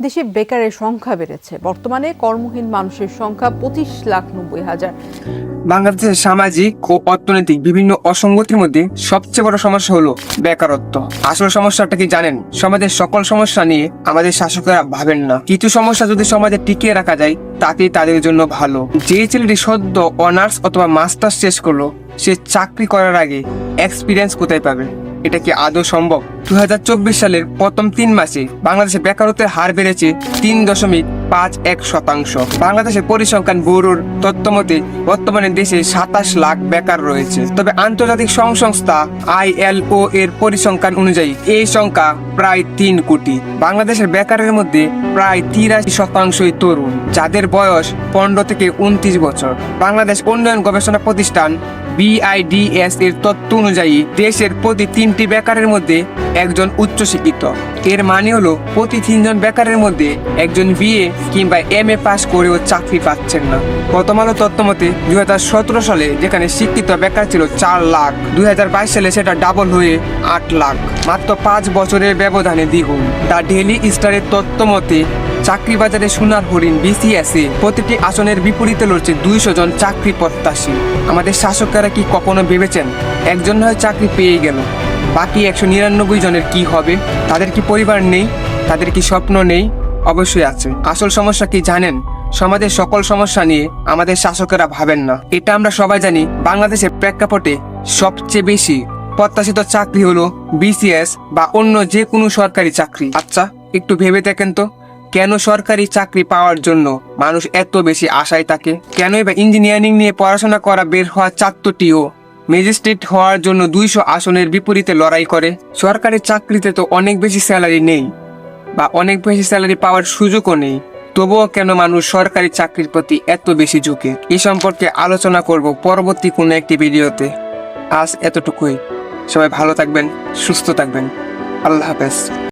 দেশে বেকারের সংখ্যা বেড়েছে। বর্তমানে কর্মহীন মানুষের সংখ্যা পঁচিশ লাখ নব্বই হাজার। বাংলাদেশের সামাজিক ও অর্থনৈতিক বিভিন্ন অসঙ্গতির মধ্যে সবচেয়ে বড় সমস্যা হলো বেকারত্ব। আসল সমস্যাটা কি জানেন? সমাজের সকল সমস্যা নিয়ে আমাদের শাসকেরা ভাবেন না। কিছু সমস্যা যদি সমাজে টিকিয়ে রাখা যায়, তাতেই তাদের জন্য ভালো। যে ছেলেটি সদ্য অনার্স অথবা মাস্টার্স শেষ করল, সে চাকরি করার আগে এক্সপিরিয়েন্স কোথায় পাবে? এটা কি আদৌ সম্ভব? দুই হাজার চব্বিশ সালের প্রথম তিন মাসে বাংলাদেশে বেকারত্বের হার বেড়েছে তিন দশমিক পাঁচ এক শতাংশ। বাংলাদেশের পরিসংখ্যান ব্যুরোর তথ্য মতে বর্তমানে দেশে সাতাশ লাখ বেকার রয়েছে। তবে আন্তর্জাতিক সংস্থা আইএলও এর পরিসংখ্যান অনুযায়ী এই সংখ্যা প্রায় তিন কোটি। বাংলাদেশের বেকারের মধ্যে প্রায় তিরাশি শতাংশই তরুণ, যাদের বয়স পনেরো থেকে উনত্রিশ বছর। বাংলাদেশ উন্নয়ন গবেষণা প্রতিষ্ঠান বিআইডিএস এর তথ্য অনুযায়ী দেশের প্রতি তিনটি বেকারের মধ্যে একজন উচ্চশিক্ষিত এর মানে হলো প্রতি তিনজন বেকারের মধ্যে একজন বিএ কিংবা এম এ পাস করেও চাকরি পাচ্ছেন না। প্রথম আলো হাজার সতেরো সালে যেখানে শিক্ষিত বেকার ছিল চার লাখ দু হাজার বাইশ সালে সেটা ডাবল হয়ে আট লাখ। মাত্র পাঁচ বছরের ব্যবধানে দ্বিগুণ। দ্য ডেলি স্টারের তথ্য মতে চাকরি বাজারে সোনার হরিণ বিসিএসে প্রতিটি আসনের বিপরীতে লড়ছে দুইশো জন চাকরি প্রত্যাশী। আমাদের শাসকেরা কি কখনো ভেবেছেন? একজন হয় চাকরি পেয়ে গেল। বাকি একশো নিরানব্বই জনের কি হবে? তাদের কি পরিবার নেই? তাদের কি স্বপ্ন নেই? অবশ্যই আছে। আসল সমস্যা কি জানেন? সমাজের সকল সমস্যা নিয়ে আমাদের শাসকেরা ভাবেন না। এটা আমরা সবাই জানি। বাংলাদেশের প্রেক্ষাপটে সবচেয়ে বেশি প্রত্যাশিত চাকরি হলো বিসিএস বা অন্য যে কোনো সরকারি চাকরি। আচ্ছা একটু ভেবে দেখেন তো। কেন সরকারি চাকরি পাওয়ার জন্য মানুষ এত বেশি আশায় থাকে? কেনই বা ইঞ্জিনিয়ারিং নিয়ে পড়াশোনা করা বের হওয়া ছাত্রটিও ম্যাজিস্ট্রেট হওয়ার জন্য দুইশো আসনের বিপরীতে লড়াই করে। সরকারি চাকরিতে তো অনেক বেশি স্যালারি নেই বা অনেক বেশি স্যালারি পাওয়ার সুযোগও নেই। তবুও কেন মানুষ সরকারি চাকরির প্রতি এত বেশি ঝুঁকে? এই সম্পর্কে আলোচনা করব পরবর্তী কোনো একটি ভিডিওতে। আজ এতটুকুই। সবাই ভালো থাকবেন, সুস্থ থাকবেন। আল্লাহ হাফেজ।